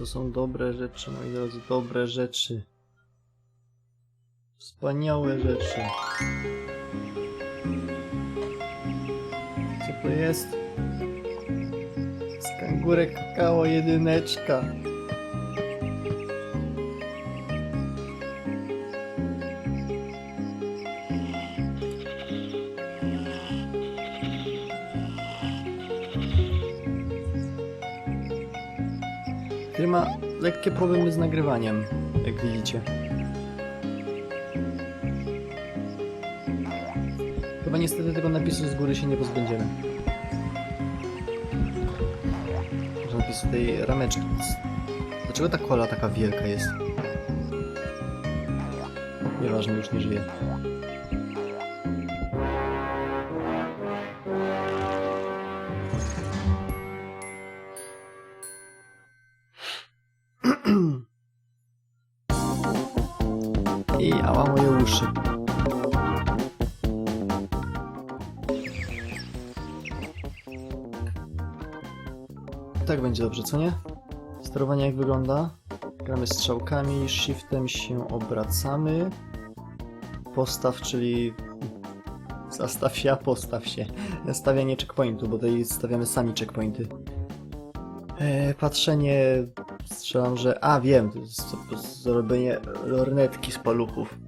To są dobre rzeczy, moi drodzy, dobre rzeczy. Wspaniałe rzeczy. Co to jest? Skangurek kakao jedyneczka. Lekkie problemy z nagrywaniem, jak widzicie. Chyba niestety tego napisu z góry się nie pozbędziemy. Napisu tej rameczki. Dlaczego ta kola taka wielka jest? Nieważne, już nie żyje. Będzie dobrze, co nie? Sterowanie jak wygląda? Gramy strzałkami, shiftem się obracamy. Postaw, czyli zastaw się, a postaw się. Stawianie checkpointu, bo tutaj stawiamy sami checkpointy. E, patrzenie, strzelam, że... A, wiem, to jest zrobienie lornetki z paluchów.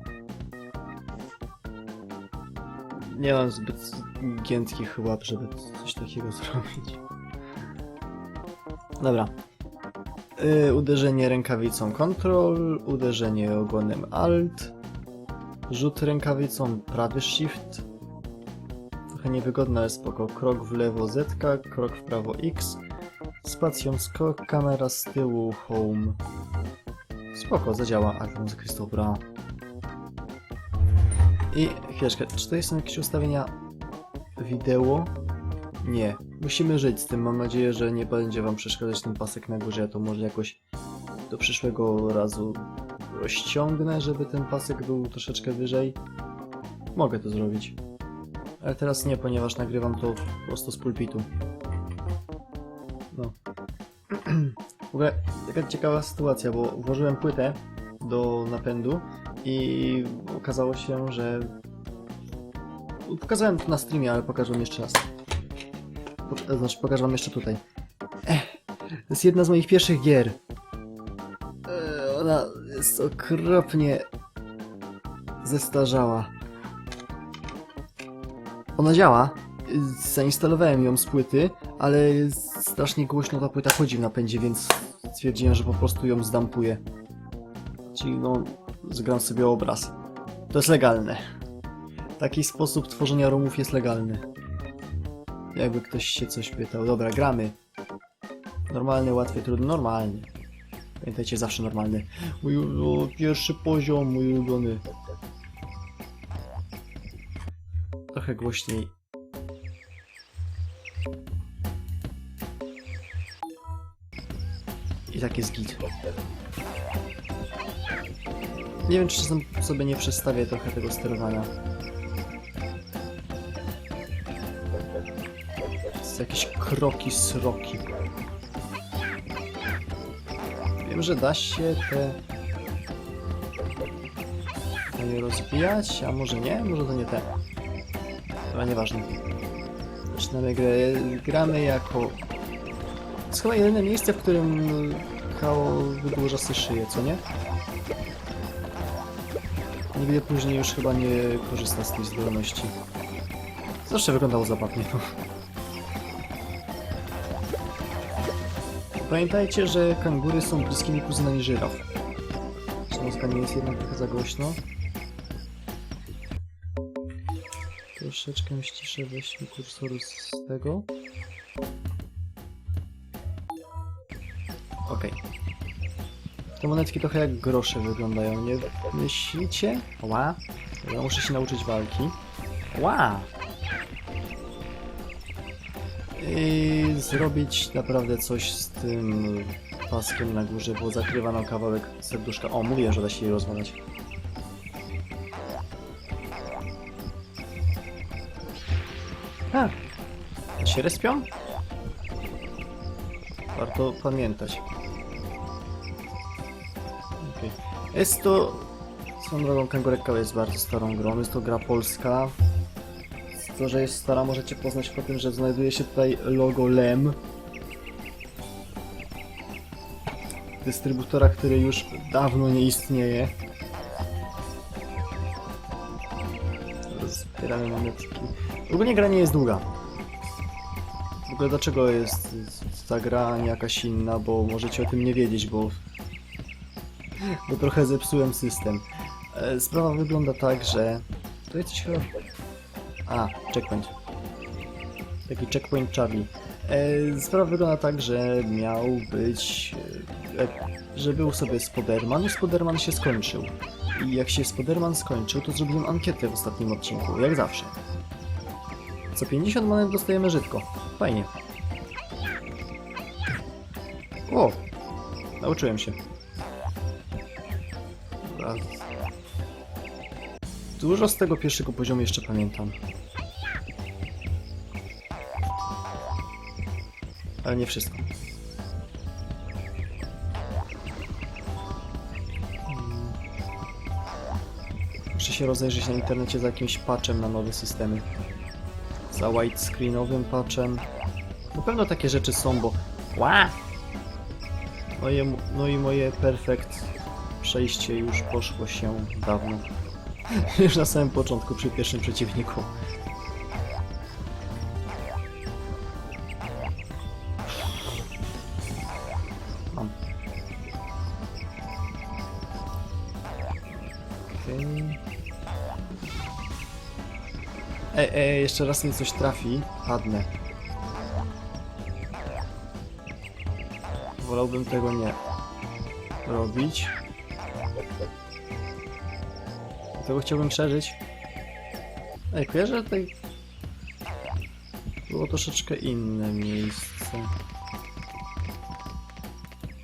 Nie mam zbyt giętkich łap, żeby coś takiego zrobić. Dobra. Y, uderzenie rękawicą Ctrl, uderzenie ogonem Alt, rzut rękawicą prawy Shift. Trochę niewygodne, ale spoko. Krok w lewo Z, krok w prawo X, spacją skok, kamera z tyłu Home. Spoko, zadziała. A, muzyka jest dobra. I chwileczkę, czy to są jakieś ustawienia wideo? Nie. Musimy żyć z tym. Mam nadzieję, że nie będzie wam przeszkadzać ten pasek na górze. Ja to może jakoś do przyszłego razu rozciągnę, żeby ten pasek był troszeczkę wyżej. Mogę to zrobić. Ale teraz nie, ponieważ nagrywam to prosto z pulpitu. No. W ogóle taka ciekawa sytuacja, bo włożyłem płytę do napędu i okazało się, że pokazałem to na streamie, ale pokażę jeszcze raz. Znaczy pokażę wam jeszcze tutaj. Ech, to jest jedna z moich pierwszych gier. E, Ona jest okropnie zestarzała. Ona działa. Zainstalowałem ją z płyty, ale strasznie głośno ta płyta chodzi w napędzie, więc stwierdziłem, że po prostu ją zdampuję. Czyli no, zgram sobie obraz. To jest legalne. Taki sposób tworzenia romów jest legalny. Jakby ktoś się coś pytał. Dobra, gramy. Normalny, łatwy, trudny, normalnie. Pamiętajcie, zawsze normalny. Mój o, pierwszy poziom, mój ulubiony. Trochę głośniej. I tak jest git. Nie wiem, czy sobie nie przestawię trochę tego sterowania. Jakieś kroki, sroki. Wiem, że da się te... nie rozbijać, a może nie? Może to nie te. Ale nieważne. Zaczynamy grę. Gramy jako... To jest chyba jedyne miejsce, w którym Kao wydłuża sobie szyję, co nie? Nigdy później już chyba nie korzysta z tej zdolności. Zawsze wyglądało zabawnie. Pamiętajcie, że kangury są bliskimi kuzynami żyraf. Muzyka nie jest jednak trochę za głośno? Troszeczkę ściszę, weźmy kursor z tego. Okej. Te monetki trochę jak grosze wyglądają, nie myślicie? Ła. Ja muszę się nauczyć walki. Ła! I zrobić naprawdę coś z tym paskiem na górze, bo zakrywa nam kawałek serduszka. O, mówię, że da się je rozwalać. To się respią? Warto pamiętać. Jest to... Swoją drogą Kangureka jest bardzo starą grą, jest to gra polska. Że jest stara możecie poznać po tym, że znajduje się tutaj logo LEM. Dystrybutora, który już dawno nie istnieje. Zbieramy monetki. Ogólnie gra nie jest długa. W ogóle dlaczego jest ta gra, a nie jakaś inna, bo możecie o tym nie wiedzieć, bo... Bo trochę zepsułem system. E, Sprawa wygląda tak, że... To jest chyba... A, checkpoint. Taki checkpoint Charlie. E, Sprawa wygląda tak, że miał być... e, Że był sobie Spoderman i Spoderman się skończył. I jak się Spoderman skończył, to zrobiłem ankietę w ostatnim odcinku, jak zawsze. Co 50 monet dostajemy żydko. Fajnie. O! Nauczyłem się. Dobra. Dużo z tego pierwszego poziomu jeszcze pamiętam. Ale nie wszystko. Mm. Muszę się rozejrzeć na internecie za jakimś patchem na nowe systemy. Za widescreenowym patchem. Na pewno takie rzeczy są, bo... Ła! No i moje perfekt przejście już poszło się dawno. już na samym początku przy pierwszym przeciwniku. Ej, ej, jeszcze raz mi coś trafi, padnę. Wolałbym tego nie robić. Dlatego chciałbym przeżyć. Ej, kojarzę tutaj... Było troszeczkę inne miejsce.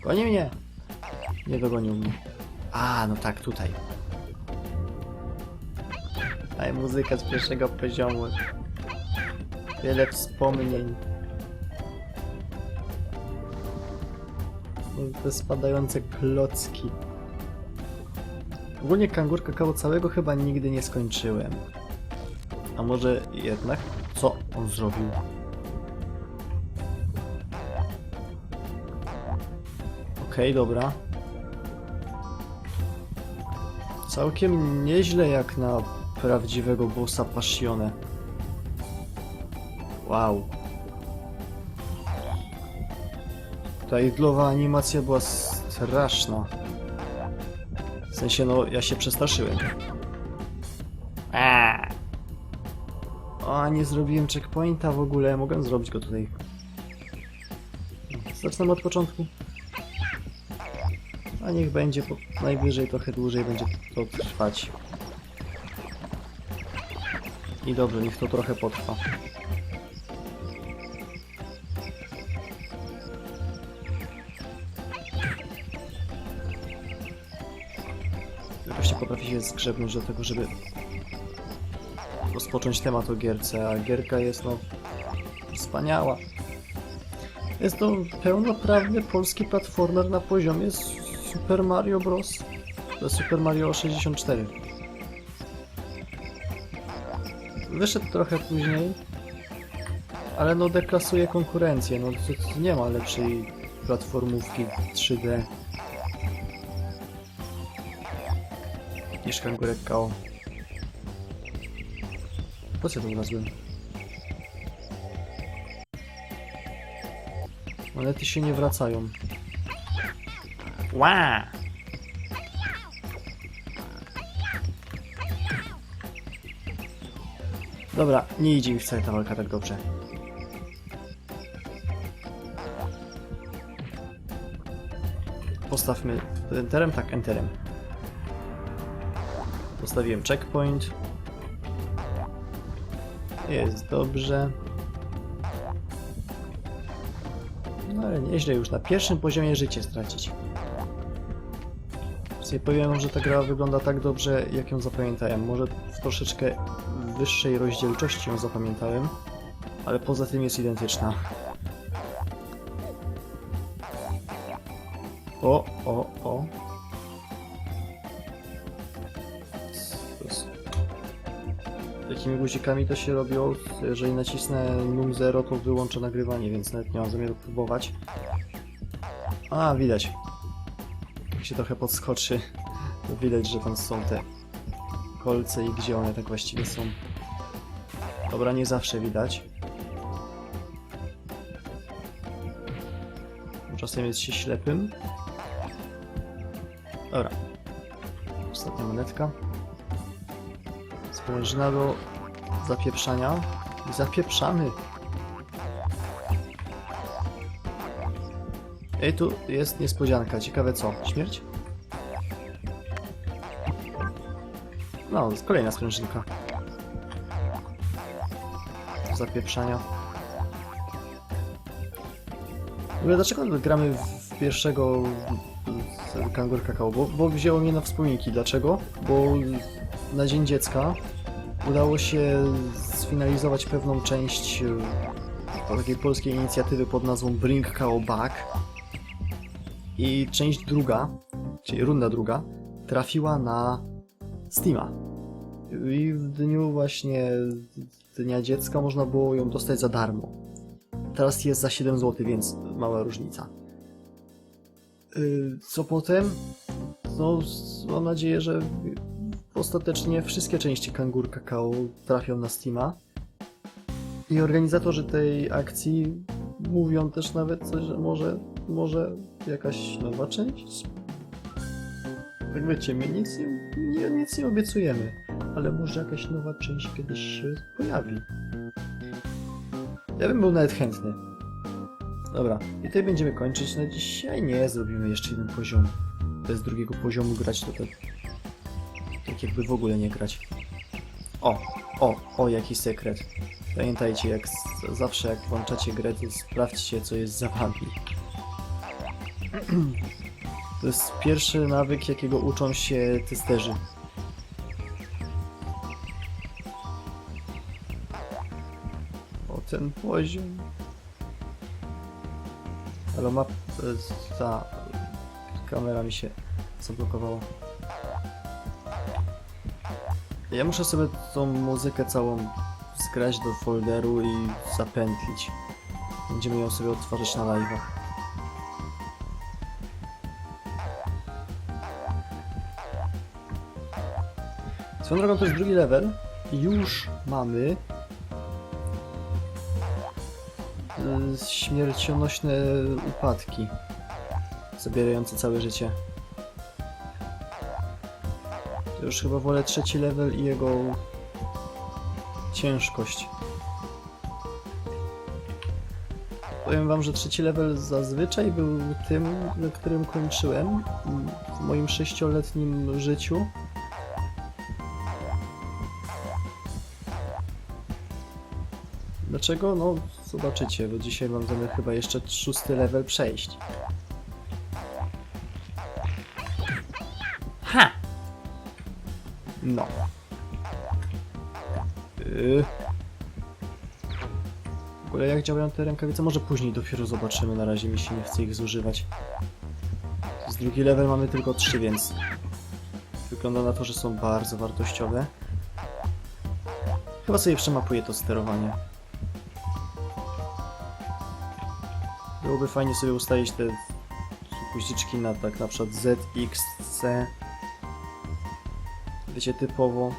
Goni mnie! Nie dogonił mnie. A, no tak, tutaj. Daj muzyka z pierwszego poziomu. Wiele wspomnień. Te spadające klocki. Ogólnie kangurka koło całego chyba nigdy nie skończyłem. A może jednak? Co on zrobił? Okej, dobra. Całkiem nieźle jak na prawdziwego bossa Passione. Wow. Ta idlowa animacja była straszna. W sensie, no, ja się przestraszyłem. Eee. O, nie zrobiłem checkpointa w ogóle. Mogę zrobić go tutaj. Zacznę od początku. A niech będzie, bo najwyżej trochę dłużej będzie to trwać. I dobrze, niech to trochę potrwa. Się zgrzebnąć do tego, żeby rozpocząć temat o gierce, a gierka jest no wspaniała. Jest to pełnoprawny polski platformer na poziomie Super Mario Bros. Jest Super Mario 64. Wyszedł trochę później, ale no deklasuje konkurencję, no nie ma lepszej platformówki 3D niż Kangurek KO. Po co to znalazłem? Monety się nie wracają. Ła! Dobra, nie idzie mi wcale ta walka tak dobrze. Postawmy enterem? Tak, enterem. Postawiłem checkpoint. Jest dobrze. No ale nieźle już na pierwszym poziomie życie stracić. Sobie powiem, że ta gra wygląda tak dobrze, jak ją zapamiętałem. Może w troszeczkę wyższej rozdzielczości ją zapamiętałem, ale poza tym jest identyczna. O, o, o. Takimi guzikami to się robią. Jeżeli nacisnę num 0, to wyłączę nagrywanie, więc nawet nie mam zamiaru próbować. A, widać. Jak się trochę podskoczy, to widać, że tam są te kolce i gdzie one tak właściwie są. Dobra, nie zawsze widać. Czasem jest się ślepym. Dobra. Ostatnia monetka. Sprężyna do zapieprzania. I zapieprzamy. Ej, tu jest niespodzianka. Ciekawe co? Śmierć? No, kolejna sprężynka. Zapieprzania. W dlaczego gramy w pierwszego z Kangur Kakao? Bo, bo wzięło mnie na wspomnienki. Dlaczego? Bo na Dzień Dziecka udało się sfinalizować pewną część e, takiej polskiej inicjatywy pod nazwą Bring Kao Back. I część druga, czyli runda druga, trafiła na Steama. I w dniu właśnie Dnia Dziecka można było ją dostać za darmo. Teraz jest za 7 zł, więc mała różnica. Yy, Co potem? No, mam nadzieję, że ostatecznie wszystkie części Kangur Kakao trafią na Steama. I organizatorzy tej akcji mówią też nawet coś, że może, może jakaś nowa część? Tak wiecie, my nic nie, nic nie obiecujemy, ale może jakaś nowa część kiedyś się pojawi. Ja bym był nawet chętny. Dobra, i tutaj będziemy kończyć na dzisiaj. Nie, zrobimy jeszcze jeden poziom. Bez drugiego poziomu grać to tak, tak jakby w ogóle nie grać. O, o, o, jaki sekret. Pamiętajcie, jak zawsze jak włączacie grę, to sprawdźcie, co jest za wami. To jest pierwszy nawyk, jakiego uczą się testerzy. O ten poziom. Ale ma... e, ta... Kamera mi się zablokowała. Ja muszę sobie tą muzykę całą zgrać do folderu i zapętlić. Będziemy ją sobie odtwarzać na live'ach. Swoją drogą to jest drugi level już mamy y, śmiercionośne upadki zabierające całe życie. Już chyba wolę trzeci level i jego ciężkość. Powiem wam, że trzeci level zazwyczaj był tym, na którym kończyłem w moim sześcioletnim życiu. Dlaczego? No, zobaczycie, bo dzisiaj mam zamiar chyba jeszcze szósty level przejść. Ha! No. Yy. W ogóle jak działają te rękawice? Może później dopiero zobaczymy, na razie mi się nie chce ich zużywać. Z drugi level mamy tylko trzy, więc wygląda na to, że są bardzo wartościowe. Chyba sobie przemapuję to sterowanie. Byłoby fajnie sobie ustalić te guziczki na tak na przykład Z, X, C. Wiecie, typowo.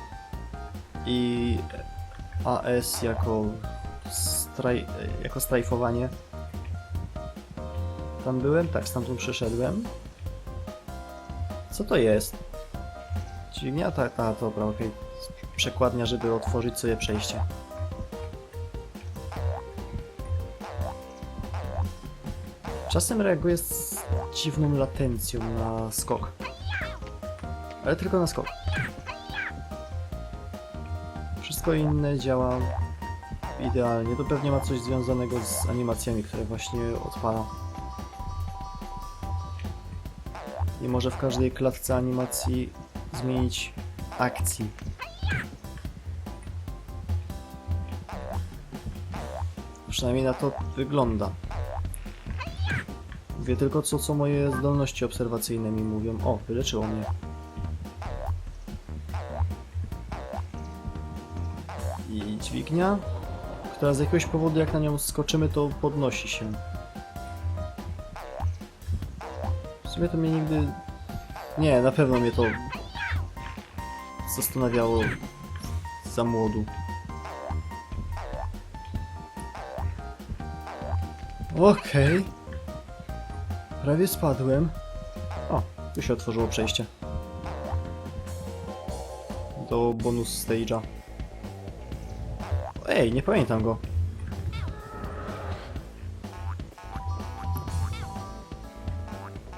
I AS jako, straj, jako strajfowanie. Tam byłem? Tak, stamtąd przeszedłem. Co to jest? Dźwignia? Tak, a dobra, okej. Przekładnia, żeby otworzyć sobie przejście. Czasem reaguje z dziwną latencją na skok. Ale tylko na skok. Wszystko inne działa idealnie. To pewnie ma coś związanego z animacjami, które właśnie odpala. Nie może w każdej klatce animacji zmienić akcji. Przynajmniej na to wygląda. Wie tylko co, co moje zdolności obserwacyjne mi mówią. O, wyleczyło mnie. Dźwignia, która z jakiegoś powodu jak na nią skoczymy to podnosi się. W sumie to mnie nigdy... Nie, na pewno mnie to zastanawiało za młodu. Okej. Prawie spadłem. O, tu się otworzyło przejście. Do bonus stage'a. Ej, nie pamiętam go.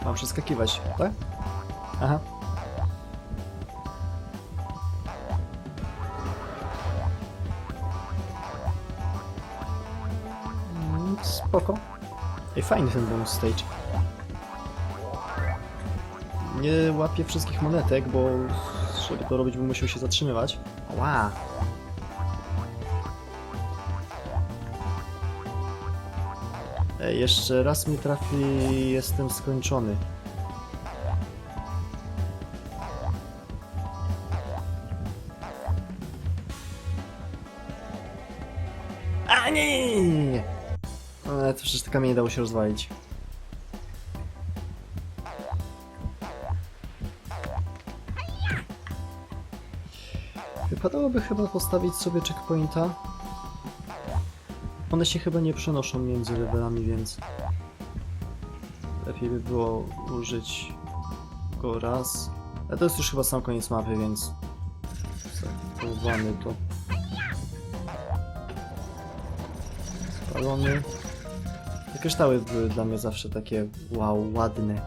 Mam przeskakiwać, tak? Aha. Mm, Spoko. Ej, fajny ten bonus stage. Nie łapię wszystkich monetek, bo żeby to robić bym musiał się zatrzymywać. Ła! Ej, jeszcze raz mi trafi, jestem skończony. A nie. Ale to przecież te kamienie dało się rozwalić. Wypadałoby chyba postawić sobie checkpointa. One się chyba nie przenoszą między levelami, więc lepiej by było użyć go raz. Ale to jest już chyba sam koniec mapy, więc zachowamy to. Spalony. Te kryształy były dla mnie zawsze takie wow, ładne.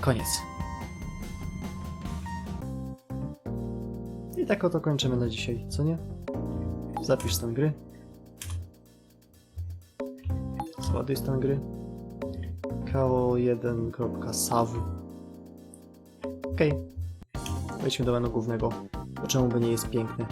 Koniec. I tak oto kończymy na dzisiaj, co nie? Zapisz stan gry. Zładuj stan gry. ko1.sav Okej. Wejdźmy do menu głównego. Czemu by nie jest piękny?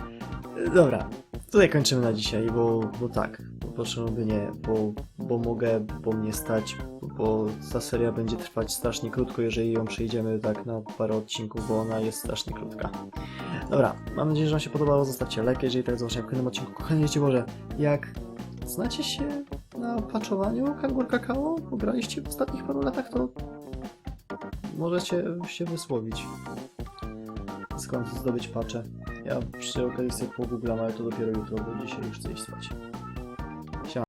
Dobra, tutaj kończymy na dzisiaj, bo, bo tak. Czemu by nie, bo, bo mogę, bo mnie stać, bo ta seria będzie trwać strasznie krótko, jeżeli ją przejdziemy tak na parę odcinków, bo ona jest strasznie krótka. Dobra, mam nadzieję, że Wam się podobało. Zostawcie like, jeżeli tak zobaczycie w kolejnym odcinku. Kochani, wiecie może, jak znacie się na paczowaniu Kangur Kakao, graliście w ostatnich paru latach, to możecie się wysłowić. Skąd zdobyć pacze? Ja przy okazji sobie pogooglam, ale to dopiero jutro, bo dzisiaj już coś spać.